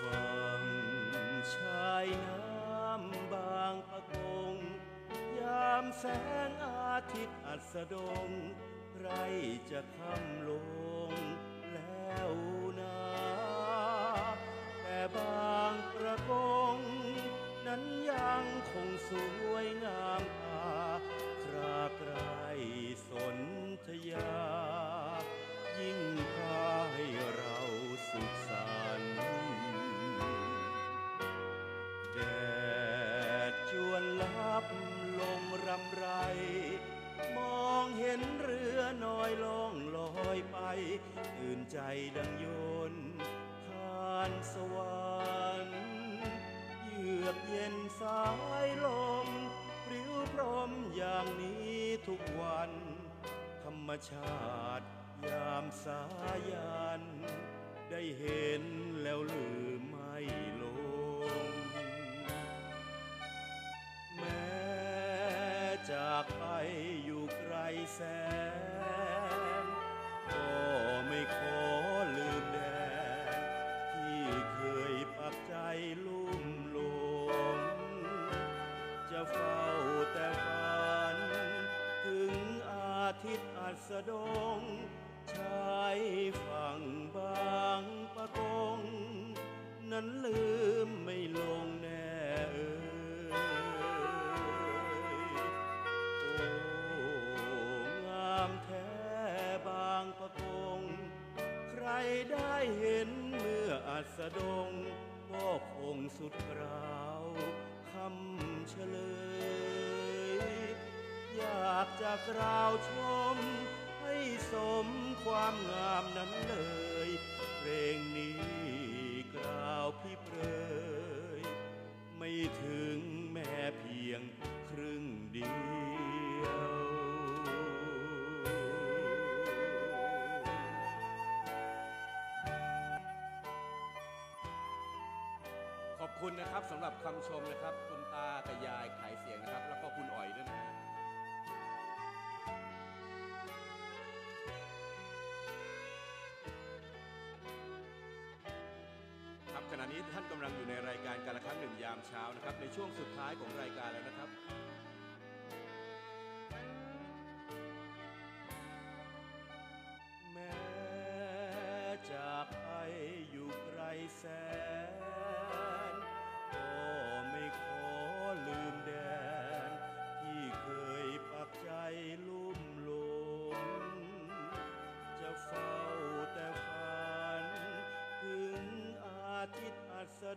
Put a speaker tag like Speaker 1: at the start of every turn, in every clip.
Speaker 1: ฝั่งชายน้ำบางปะกง ยามแสงอาทิตย์อัสดงไรจะค่ำลงแล้วนะแต่บา ไป ตื่นใจดังโยนต์ผ่านสวรรค์เยือกเย็นสายลมปริ้วพรมอย่างนี้ทุกวัน ธรรมชาติยามสายัน ได้เห็นแล้วลืมไม่ลง แม้จากไปอยู่ไกลแสน ตย์อัสดง ชายฝั่งบางปะกง นั้นลืมไม่ลงแน่เอ่ยโอ้งามแท้บางปะกง ใครได้เห็นเมื่ออัสดงก็คงสุดกราวคำเฉลย จะกล่าวชม ให้สมความงามนั้นเลย เพลงนี้กล่าวพี่เปรยไม่ถึงแม้เพียงครึ่งเดียว
Speaker 2: ขอบคุณนะครับสำหรับคำชมนะครับ คุณตากับยายขายเสียงนะครับ แล้วก็คุณอ๋อยด้วยนะ ขณะนี้ท่านกำลังอยู่ในรายการการละครั้งหนึ่งยามเช้านะครับ ในช่วงสุดท้ายของรายการแล้วนะครับ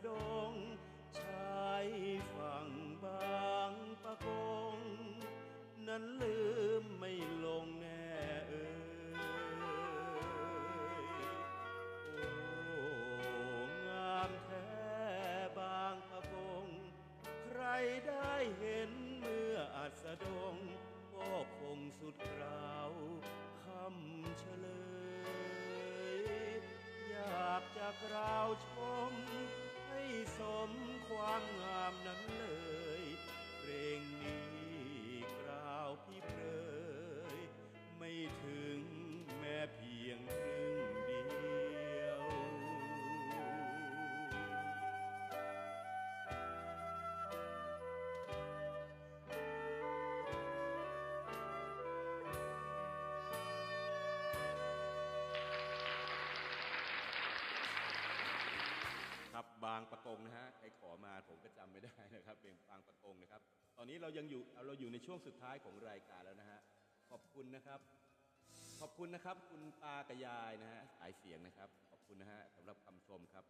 Speaker 1: ดงชายฝั่งบางปะกง นั้นลืมไม่ลงแน่เอ่ยโอ้งามแท้บางปะกง ใครได้เห็นเมื่ออัสดงก็คงสุดกราวคำเฉลย อยากจะกล่าวชม สมความงามนั้นเลยเพลงนี้
Speaker 2: บางประกงนะฮะใครขอมาผมก็จำไม่ได้นะครับเป็นบางประกงนะครับ ตอนนี้เรายังอยู่เราอยู่ในช่วงสุดท้ายของรายการแล้วนะฮะขอบคุณนะครับ ขอบคุณนะครับ คุณตากระยายนะฮะสายเสียงนะครับ ขอบคุณนะฮะสำหรับคำชมครับ